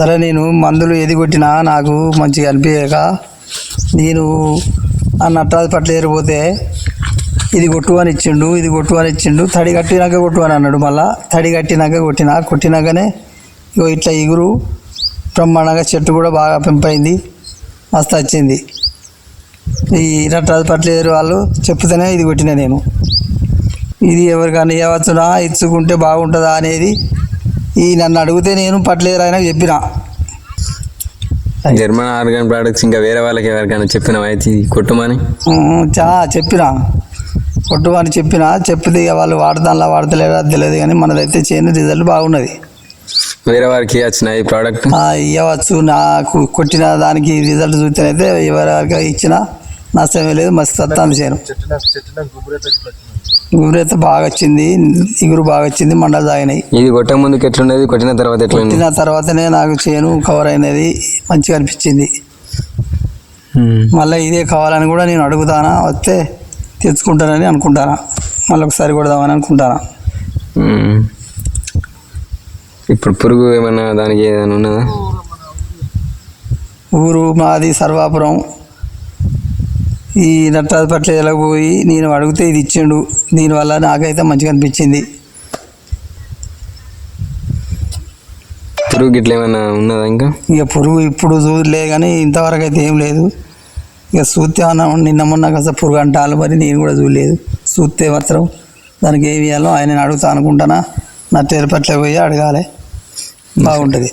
సరే నేను మందులు ఏది కొట్టినా నాకు మంచిగా అనిపించక నేను ఆ నట్రాజు పట్ల ఏరిపోతే ఇది కొట్టు అని ఇచ్చిండు ఇది కొట్టు అని ఇచ్చిండు. తడి కట్టినాక కొట్టు అని అన్నాడు మళ్ళా. తడి కట్టినాక కొట్టినా కొట్టినాకనే ఇగో ఇట్లా ఇగురు బ్రహ్మాండంగా చెట్టు కూడా బాగా పెంపైంది. మస్తు వచ్చింది. ఈ నట్టాది పట్ల ఏరు వాళ్ళు చెప్తేనే ఇది కొట్టిన నేను. ఇది ఎవరికైనా ఇవ్వచ్చునా ఇచ్చుకుంటే బాగుంటుందా అనేది ఈ నన్ను అడిగితే నేను పట్లేరు ఆయన చెప్పిన. జర్మన్ ఆర్గాన్ ప్రోడక్ట్స్ ఇంకా వేరే వాళ్ళకి ఎవరికైనా చెప్పిన అయితే కొట్టమని? చా చెప్పిన. కొట్టు అని చెప్పిన చెప్తే ఇక వాళ్ళు వాడతానులా వాడతలేరా తెలియదు కానీ మనదైతే చేయని రిజల్ట్ బాగున్నది. వేరే వారికి వచ్చిన ఈ ప్రోడక్ట్ ఇవ్వచ్చు నాకు కొట్టిన దానికి రిజల్ట్ చూస్తేనైతే ఎవరికి ఇచ్చిన నష్టమే లేదు మస్తు సత్తాంది చేయను. గుబురైతే బాగా వచ్చింది ఇగురు బాగా వచ్చింది మండలు సాగినాయి ఇది కొట్టే ముందుకు ఎట్లుండేది కొట్టిన తర్వాత ఎట్లుంది? కొట్టిన తర్వాతనే నాకు చేను కవర్ అయినది మంచిగా అనిపించింది. మళ్ళీ ఇదే కావాలని కూడా నేను అడుగుతానా? వస్తే తెచ్చుకుంటానని అనుకుంటానా? మళ్ళీ ఒకసారి కొడదామని అనుకుంటానా. ఇప్పుడు పురుగు ఏమన్నా దానికి ఏదైనా ఉన్నదా? ఊరు మాది సర్వాపురం. ఈ నట్టాది పట్ల ఎలా పోయి నేను అడిగితే ఇది ఇచ్చిండు. దీనివల్ల నాకైతే మంచిగా అనిపించింది. పురుగు గిట్ల ఏమన్నా ఉన్నదా ఇంకా? ఇక పురుగు ఇప్పుడు చూడలే కానీ ఇంతవరకు అయితే ఏం లేదు. ఇక చూస్తే అన్న నిన్న మొన్న కాస్త పురుగు అంటాలు మరి నేను కూడా చూడలేదు. చూస్తే మాత్రం దానికి ఏమి ఇవ్వాలో ఆయన అడుగుతా అనుకుంటానా. నా పట్ల పోయి అడగాలి. బాగుంటుంది.